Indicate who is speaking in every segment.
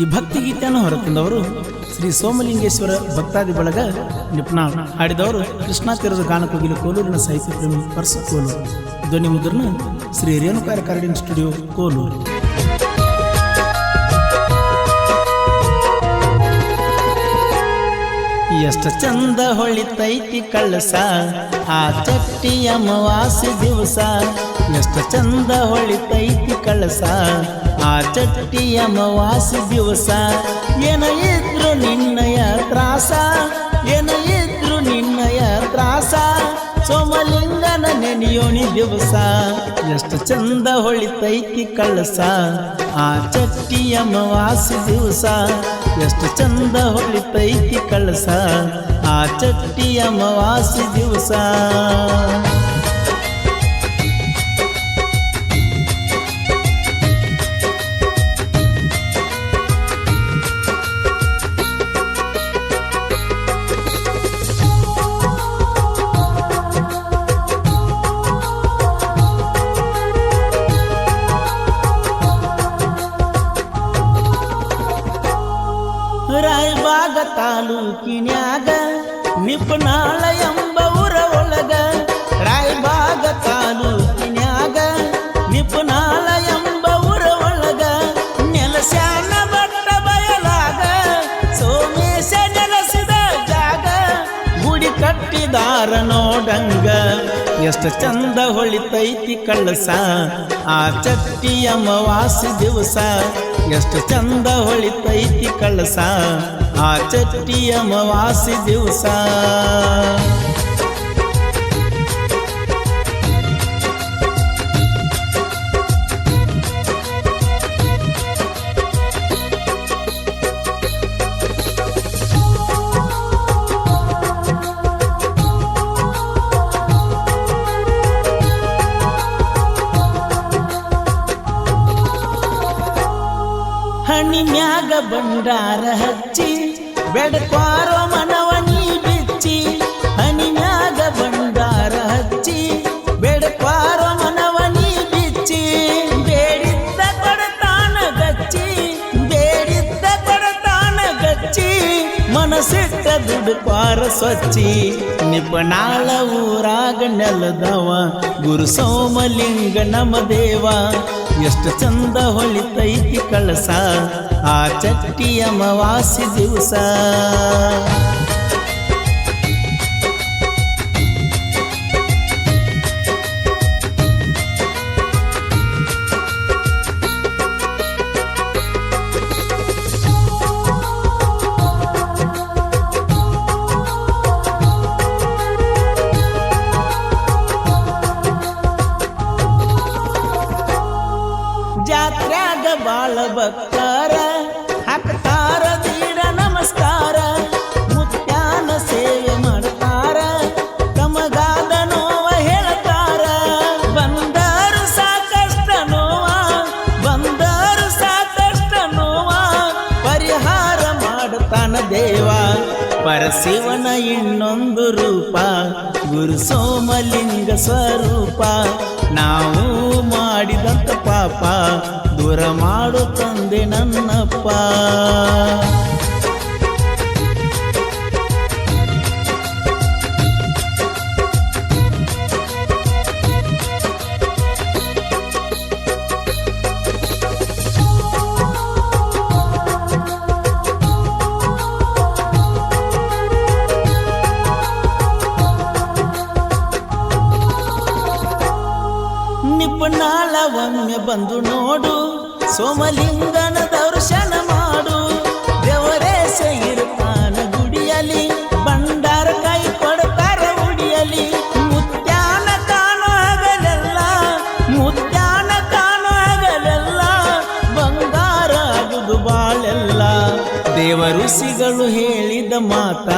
Speaker 1: ಈ ಭಕ್ತಿ ಗೀತೆಯನ್ನು ಹೊರತಂದವರು ಶ್ರೀ ಸೋಮಲಿಂಗೇಶ್ವರ ಭಕ್ತಾದಿ ಬಳಗ ನಿಪ್ನಾಳ್. ಹಾಡಿದವರು ಕೃಷ್ಣಾ ತೀರದ ಗಾನಕೋಗಿಲು ಕೋಲೂರಿನ ಸಾಹಿತ್ಯ ಪ್ರೇಮಿ ಪರ್ಸು ಕೋಲೂರು ಧ್ವನಿ ಮುದ್ರಣ ಶ್ರೀ ರೇಣುಕಾ ರೆಕಾರ್ಡಿಂಗ್ ಸ್ಟುಡಿಯೋ ಕೋಲೂರು. ಎಷ್ಟ ಚಂದ ಹೊಳಿತೈತಿ ಕಳಸ, ಆ ಚಟ್ಟಿ ಅಮವಾಸಿ ದಿವಸ. ಎಷ್ಟ ಚಂದ ಹೊಳಿತೈತಿ ಕಳಸ ಆ ಚಟ್ಟಿ ಅಮವಾಸಿ ದಿವಸ, ಏನ ಇದ್ರು ನಿನ್ನಯ ತ್ರಾಸ, ಏನ ಇದ್ರು ನಿನ್ನಯ ತ್ರಾಸ, ಸೋಮಲಿಂಗನ ನೆನೆಯೋಣಿ ದಿವಸ, ಎಷ್ಟು ಚಂದ ಹೊಳಿತೈತಿ ಕಳಸ, ಆ ಚಟ್ಟಿ ಮವಾಸಿ ದಿವಸ, ಎಷ್ಟು ಚಂದ ಹೊಳಿತೈತಿ ಕಳಸ, ಆ ಚಟ್ಟಿ ಅಮವಾಸಿ ದಿವಸ. ತಾಲೂಕಿನ್ಯಾಗ ನಿಪುಣಾಳ ಎಂಬ ಊರ ಒಳಗ ರಾಯಬಾಗ ತಾಲೂಕಿನ್ಯಾಗ ನಿಪುಣಾಳ ಎಂಬ ಊರ ಒಳಗ ನೆಲಸ್ಯಾನ ಬಟ್ಟ ಬಯಲಾಗ. ಸೋಮೇಶ ನೆಲಸಿದ ಜಾಗ, ಗುಡಿ ಕಟ್ಟಿದಾರ ನೋಡಂಗ. ಎಷ್ಟು ಚಂದ ಹೊಳಿತೈತಿ ಕಳಸ, ಆ ಚಟ್ಟಿ ವಾಸಿ ದಿವಸ. ಎಷ್ಟು ಚಂದ ಹೊಳಿತೈತಿ ಕಳಸ ಆ ಚಟ್ಟಿ ಅಮವಾಸಿ ದಿವಸ. ಹಣಿ ಮ್ಯಾಗ ಬಂಡಾರ ಹಚ್ಚಿ ಬೆಡಕ್ವಾರೋ ಮನವನಿ ದುಡುಕ್ವಾರ ಸ್ವಚ್ಛಿ ನಿಪಣಾಳ ಊರಾಗ ನೆಲದವ, ಗುರು ಸೋಮಲಿಂಗ ನಮ ದೇವ. ಎಷ್ಟು ಚಂದ ಹೊಳಿತೈತಿ ಕಳಸ, ಆ ಚಟ್ಟಿ ವಾಸಿ ದಿವಸ. ಬಾಳ ಭಕ್ತಾರ, ಹಾಕ್ತಾರ ದೀಡ ನಮಸ್ಕಾರ ಮುತ್ಯಾನ ಸೇವೆ ಮಾಡ್ತಾರ, ತಮಗಾದ ನೋವ ಹೇಳ್ತಾರ. ಬಂದರು ಸಾಕಷ್ಟ ನೋವ, ಬಂದರು ಸಾಕಷ್ಟ ನೋವ, ಪರಿಹಾರ ಮಾಡುತ್ತಾನ ದೇವ. ಪರಶಿವನ ಇನ್ನೊಂದು ರೂಪ, ಗುರು ಸೋಮಲಿಂಗ ಸ್ವರೂಪ, ನಾವು ಮಾಡಿದಂತ ಪಾಪ ದೂರ ಮಾಡು ತಂದೆ ನನ್ನಪ್ಪ. ನಿಪುಣಾಳ ಒಮ್ಮೆ ಬಂದು ನೋಡು, ಸೋಮಲಿಂಗನ ದರ್ಶನ ಮಾಡು. ದೇವರೇ ಇರ್ತಾನ ಗುಡಿಯಲಿ ಭಂಡಾರ ಕೈ ಕೊಡ್ತಾರ ಉಡಿಯಲಿ. ಮುತ್ಯಾನ ಕಾಣೋ ಹಗಲೆಲ್ಲ, ಮುತ್ಯಾನ ಕಾಣೋ ಹಗಲೆಲ್ಲ, ಬಂಗಾರ ಆಗುದು ಬಾಳೆಲ್ಲ. ದೇವರು ಸಿಗಳು ಹೇಳಿದ ಮಾತ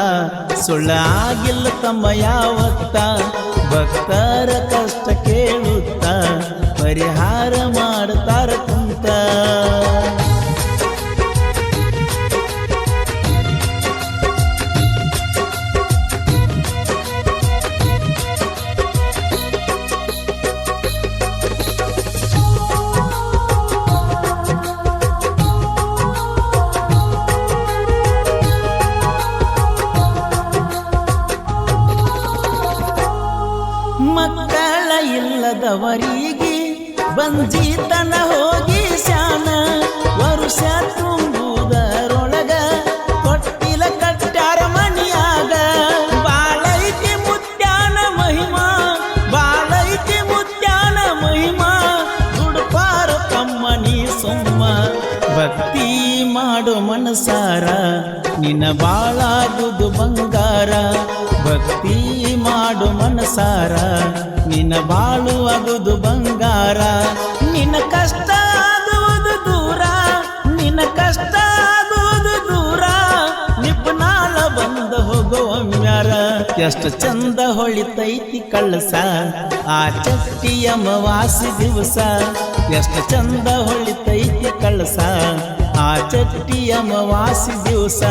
Speaker 1: ಸುಳ್ಳಾಗಿಲ್ಲ ತಮ್ಮ ಯಾವತ್ತ. ಭಕ್ತರ ಕಷ್ಟ ಕೇಳುತ್ತ ಪರಿಹಾರ ಮಾಡ್ತಾರ ಕುಂತ. ಮಕ್ಕಳ ಇಲ್ಲದವರಿಗೆ ಬಂಜಿತನ ಹೋಗಿ ಶಾನ. ವರುಷ ತುಂಬುವುದರೊಳಗ ಕೊಟ್ಟಿಲ ಕಟ್ಟಾರ ಮನಿಯಾಗ. ಬಾಳೈಕೆ ಮುತ್ಯಾನ ಮಹಿಮಾ ಬಾಳೈಕೆ ಮುತ್ಯಾನ ಮಹಿಮಾ. ದುಡ್ಪಾರ ಕಮ್ಮನಿ ಸುಮ್ಮ, ಭಕ್ತಿ ಮಾಡು ಮನಸಾರ. ನಿನ್ನ ಬಾಳಾದುದು ಬಂಗಾರ. ಭಕ್ತಿ ಮಾಡು ಮನಸಾರ, ನಿನ್ನ ಬಾಳು ಅದುದು ಬಂಗಾರ. ನಿನ್ನ ಕಷ್ಟ ಆಗುವುದು ದೂರ, ನಿನ್ನ ಕಷ್ಟ ಆಗುವುದು ದೂರ. ನಿಪ್ನಾಳ ಬಂದ ಹೋಗುವಮ್ಯಾರ ಎಷ್ಟು ಚಂದ ಹೊಳಿತೈತಿ ಕಳಸ. ಆ ಚಟ್ಟಿಯ ವಾಸಿ ದಿವಸ, ಎಷ್ಟು ಚಂದ ಹೊಳಿತೈತಿ ಕಳಸ. ಆ ಚಟ್ಟಿಯ ವಾಸಿ ದಿವಸ.